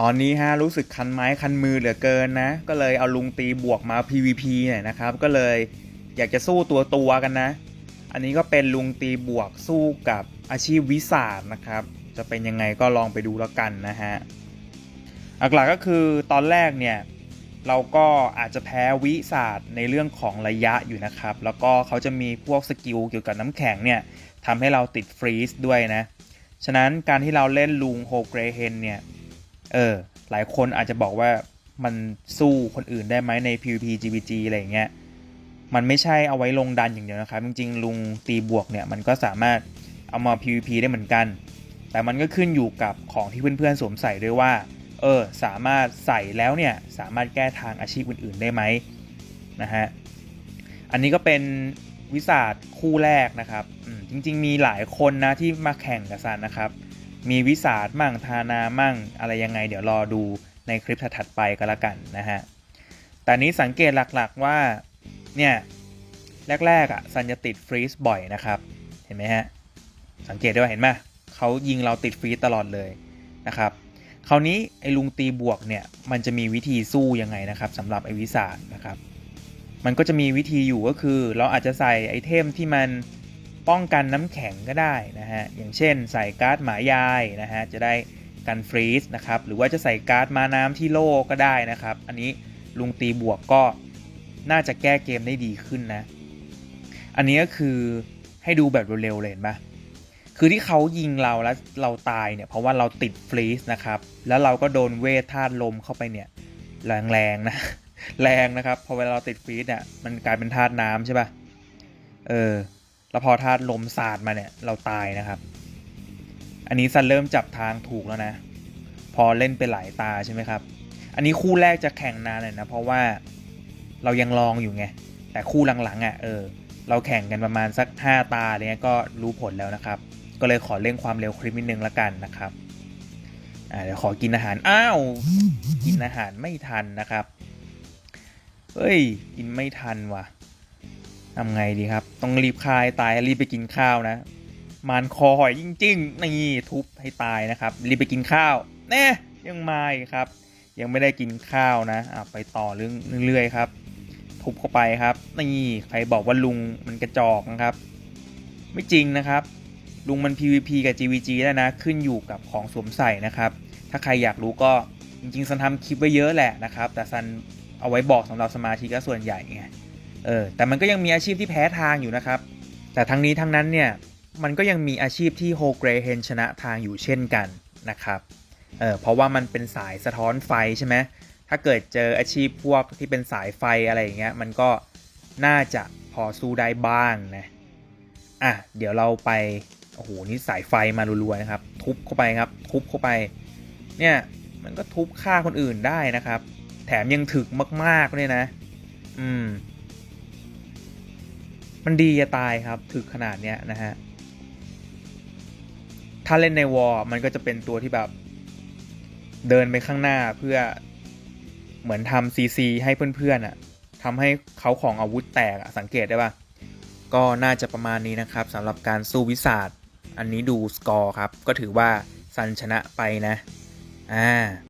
ตอนนี้ฮะรู้สึกคันไม้คันมือเหลือเกินนะ ก็เลยเอาลุงตีบวกมา PVP หน่อยนะครับ ก็เลยอยากจะสู้ตัวตัวกันนะ อันนี้ก็เป็นลุงตีบวกสู้กับอาชีพวิสาสนะครับ จะเป็นยังไงก็ลองไปดูแล้วกันนะฮะหลักๆก็คือตอนแรกเนี่ยเราก็อาจจะแพ้วิสาสในเรื่องของระยะอยู่นะครับ แล้วก็เขาจะมีพวกสกิลเกี่ยวกับน้ำแข็งเนี่ยทำให้เราติดฟรีซด้วยนะ ฉะนั้นการที่เราเล่นลุงโฮเกรเฮนเนี่ย เออหลายคนอาจจะบอกว่ามันสู้คนอื่นได้ไหมใน PVP GVG อะไรอย่างเงี้ยมันไม่ใช่เอาไว้ลงดันอย่างเดียวนะครับ จริงๆ ลุงตีบวกเนี่ยมันก็สามารถเอามา PVP ได้เหมือนกัน แต่มันก็ขึ้นอยู่กับของที่เพื่อนๆสวมใส่ด้วยว่าเออสามารถใส่แล้วเนี่ยสามารถแก้ทางอาชีพอื่น ๆ ได้ไหมนะฮะอันนี้ก็เป็นวิสาสคู่แรกนะครับจริง ๆ มีหลายคนนะที่มาแข่งกับซันนะครับ มีวิสาสมั่งทานามั่ง อะไรยังไง เดี๋ยวรอดูในคลิปถัดๆไปก็แล้วกันนะฮะแต่นี้สังเกตหลักๆว่าเนี่ยแรกๆอะซันจะติดฟรีซบ่อยนะครับ เห็นไหมฮะ สังเกตด้วยเห็นไหมเขายิงเราติดฟรีซตลอดเลยนะครับ คราวนี้ไอ้ลุงตีบวกเนี่ยมันจะมีวิธีสู้ยังไงนะครับสำหรับไอ้วิสาสนะครับ มันก็จะมีวิธีอยู่ก็คือ เราอาจจะใส่ไอเทมที่มัน ป้องกันน้ำแข็งก็ได้นะฮะอย่างเช่นใส่การ์ดหมายายนะฮะจะได้กันฟรีซนะครับหรือว่าจะใส่การ์ดมาน้ำที่โล่ก็ได้นะครับ อันนี้ลุงตีบวกก็น่าจะแก้เกมได้ดีขึ้นนะ อันนี้ก็คือให้ดูแบบเร็วๆเลยเห็นปะคือที่เขายิงเราแล้วเราตายเนี่ยเพราะว่าเราติดฟรีซนะครับ แล้วเราก็โดนเวทธาตุลมเข้าไปเนี่ยแรงๆนะแรงนะครับพอเวลาเราติดฟรีซเนี่ยมันกลายเป็นธาตุน้ำใช่ปะเออ แล้วพอธาตุลมสาดมาเนี่ยเราตายนะครับ อันนี้ซันเริ่มจับทางถูกแล้วนะ พอเล่นไปหลายตาใช่ไหมครับ อันนี้คู่แรกจะแข่งนานหน่อยนะเพราะว่าเรายังลองอยู่ไง แต่คู่หลังๆอะเออ เราแข่งกันประมาณสัก 5 ตาเงี้ยก็รู้ผลแล้วนะครับ ก็เลยขอเร่งความเร็วคลิปนิดนึงละกันนะครับ อ่าเดี๋ยวขอกินอาหาร อ้าว กินอาหารไม่ทันนะครับ เฮ้ย กินไม่ทันว่ะ ทำไงดีครับ ต้องรีบคายตายรีบไปกินข้าวนะ มานคอหอยจริงๆนี่ทุบให้ตายนะครับ รีบไปกินข้าวแน่ยังมาอีกครับ ยังไม่ได้กินข้าวนะอะไปต่อเรื่องเรื่อยๆครับ ทุบเข้าไปครับนี่ใครบอกว่าลุงมันกระจอกนะครับ ไม่จริงนะครับ ลุงมัน PVP กับ GVG แล้วนะ ขึ้นอยู่กับของสวมใส่นะครับ ถ้าใครอยากรู้ก็จริงๆซันทำคลิปไว้เยอะแหละนะครับ แต่ซันเอาไว้บอกสำหรับสมาชิกส่วนใหญ่ไง เออแต่มันก็ยังมีอาชีพที่แพ้ทางอยู่นะครับ แต่ทั้งนี้ทั้งนั้นเนี่ยมันก็ยังมีอาชีพที่โฮเกรเฮนชนะทางอยู่เช่นกันนะครับเออเพราะว่ามันเป็นสายสะท้อนไฟใช่ไหมถ้าเกิดเจออาชีพพวกที่เป็นสายไฟอะไรอย่างเงี้ยมันก็น่าจะพอสู้ได้บ้างนะอะเดี๋ยวเราไปโอ้โหนี่สายไฟมารัวๆนะครับ ทุบเข้าไปครับ ทุบเข้าไป เนี่ยมันก็ทุบฆ่าคนอื่นได้นะครับ แถมยังถึกมากๆเลยนะ อืม มันดีจะตายครับถึกขนาดเนี้ยนะฮะ ถ้าเล่นในวอร์มันก็จะเป็นตัวที่แบบเดินไปข้างหน้าเพื่อเหมือนทำซีซีให้เพื่อนๆอะทำให้เขาของอาวุธแตกอะสังเกตได้ปะก็น่าจะประมาณนี้นะครับสำหรับการสู้วิสาดอันนี้ดูสกอร์ครับ ก็ถือว่าซันชนะไปนะ อ่า